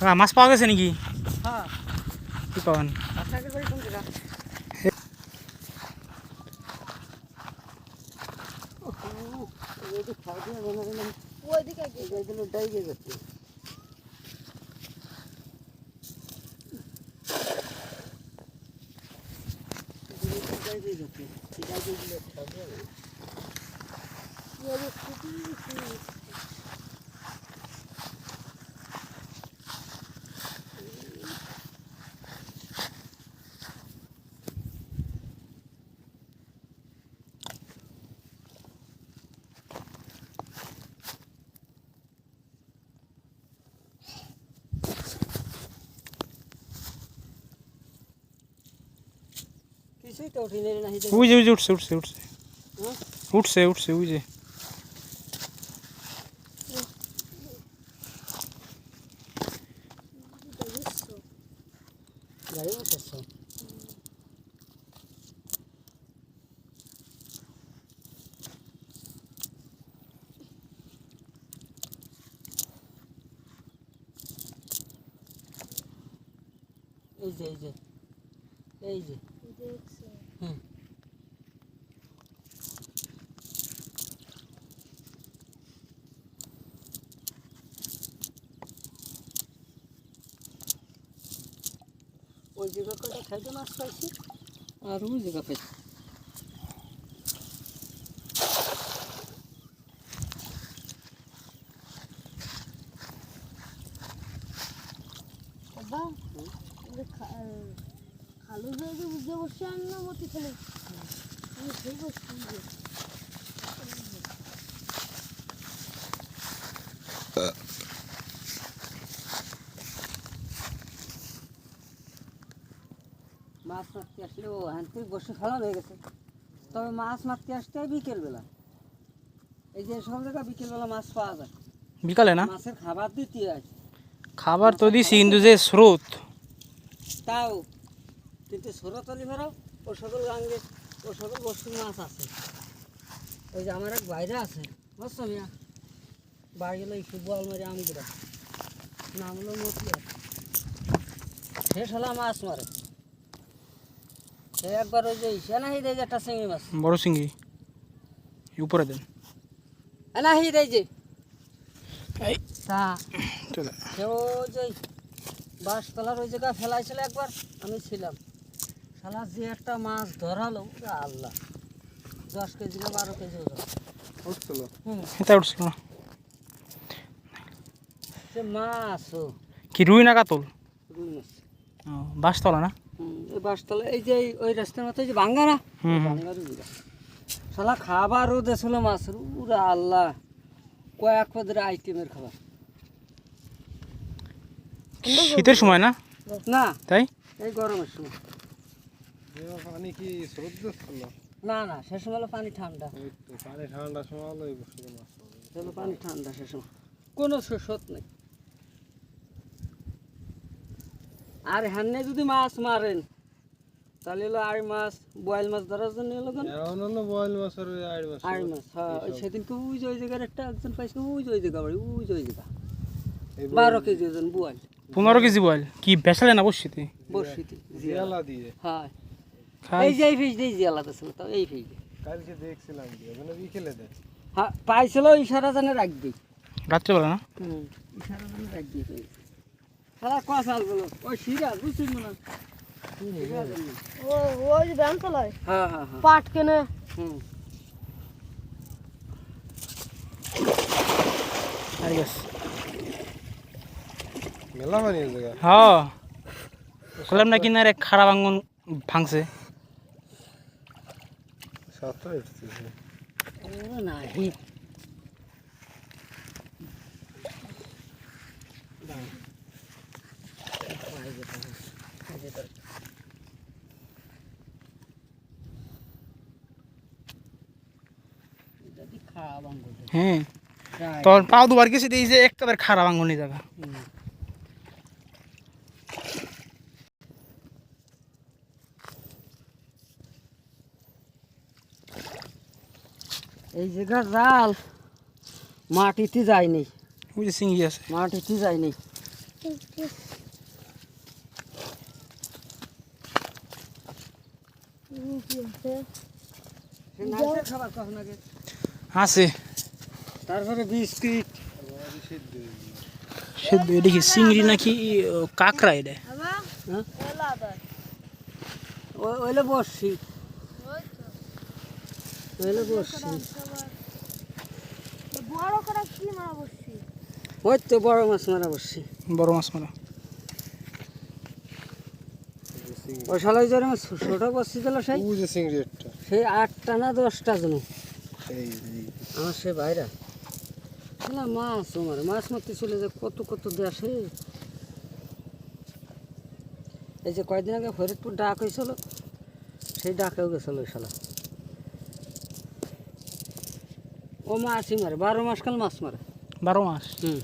কাকা মাছ পাওয়া গেছে নাকি? হ্যাঁ। কি পাবেন? আপনাদের বাড়ি কিছুই তো উঠি নেই না উঠছে উঠছে উঠছে। হ্যাঁ? উঠছে উঠছে ওই যে। গাড়ি উঠেছে এই যে এই যে এই যে। ওই জায়গা কটা খাইতে মাছ পাইছি আর ওই জায়গা পাইছি খালু হয়ে যে বুঝে বসে আন না মতি খেলে আমি সেই বসছি। মাছ মারতে আসলে ও হ্যান থেকে বসে খাওয়া হয়ে গেছে। তবে মাছ মারতে আসতে হয় বিকেলবেলা। এই যে সব জায়গায় বিকেলবেলা মাছ পাওয়া যায়। বিকালে না? মাছের খাবার দিতে হয়। খাবার তো দিছি কিন্তু যে স্রোত। তাও কিন্তু সরতলি ভেরো ও সকল গাঙ্গে ও সকল বস্তুর মাছ আছে। ওই যে আমার এক বাইরে আছে বুঝছ মিয়া? বাড়ি গেলে একটু বল মারে আমি দিলাম নাম হলো মতিয়ার শেষ শালা মাছ মারে। সে একবার ওই যে সেনাহি দেয় যে একটা চিংড়ি মাছ। বড় সিঙ্গি উপরে দেন। এনাহি দেয় যে। এই। তা চলে। কেউ যে বাঁশতলার ওই জায়গায় ফেলাইছিল একবার আমি ছিলাম। শালা যে একটা মাছ ধরালো ওরে আল্লাহ। দশ কেজি না বারো কেজি ওজন। উঠছিল? এটা উঠছিল। সে মাছ কি রুই না কাতল? রুই মাছ। বাসতলা না? হুম, এই বাঁশতলা এই যে এই- ওই রাস্তার মতো এই যে ভাঙ্গা না? হুম হুম। ভাঙ্গা রুইরা শালা খাবারও দেছিল মাছ উরে আল্লাহ। কয়েক পদের আইটেমের খাবার। শীতের সময় না? না। তাই? এই গরমের সময়। পানি কি স্রোত দিচ্ছিল না? না সে সময় পানি ঠান্ডা। ওই পানি ঠান্ডার সময় পানি ঠান্ডা সে সময়। কোনো নেই। আর হ্যান্নে যদি মাছ মারেন তাহলে হলো আড় মাছ বয়েল মাছ ধরার জন্য হলো কেন? এখন হলো বয়েল মাছের ওই আড় মাছ। আড় মাছ হ্যাঁ ওই সেদিনকে ওই যে ওই জায়গার একটা একজন পাইছে ওই ওই জায়গা বাড়ি ওই ওই জায়গা। বারো কেজি ওজন বোয়াল। পনেরো কেজি বল কি বেসালে না জিয়ালা দিয়ে। হ্যাঁ। এই যে এই ফেজ দিয়ে যে আলাদা ছিল তাও এই ফেজ কালকে দেখছিলাম ওখানে বিকেলে হ্যাঁ পাইছিল ইশারা জানে রাখবি রাত্রেবেলা না? হুম ইশারা জানে রাখবি সারা কষালগুলো ওই সিরাজ বুঝছিস না ও ওই যে চালায়? হ্যাঁ হ্যাঁ পাট কেনে। হুম। মেলা জায়গা হ্যাঁ না কিনারে খারাপ আঙ্গন ভাঙছে। সাতটা ও নাহি আঙ্গুল হ্যাঁ। তখন পাও দুবার গেছি এই যে একটা খারাপ আঙ্গুনি জায়গা হুম। এই জায়গা জাল মাটিতে যায়নি। ওই যে সিঙ্গি আছে। মাটিতে যায়নি। আছে? তারপরে বিস্কিট। সেদ্ধ কি চিংড়ি নাকি কাঁকড়া এটা? হ্যাঁ? ওইলে বসছি ওই তো ওইলে বসছি সবার বড় করে কি মারা বসছি ওই তো বড় মাছ মারা বসছি। বড় মাছ মারা। ওই শালাই জোরে মাছ ছোট বসছি দিল সেই চিংড়ি একটা। সেই আটটা না দশটা জন আমার সে শালা মাছ আমার মাছ মারতে চলে যে কত কত দেশে এই যে কয়দিন আগে ফরিদপুর ডাক হয়েছিল সেই ডাকেও গেছিল ওই শালা। ও মাছই মারে বারো মাস কাল মাছ মারে। বারো মাস? হুম।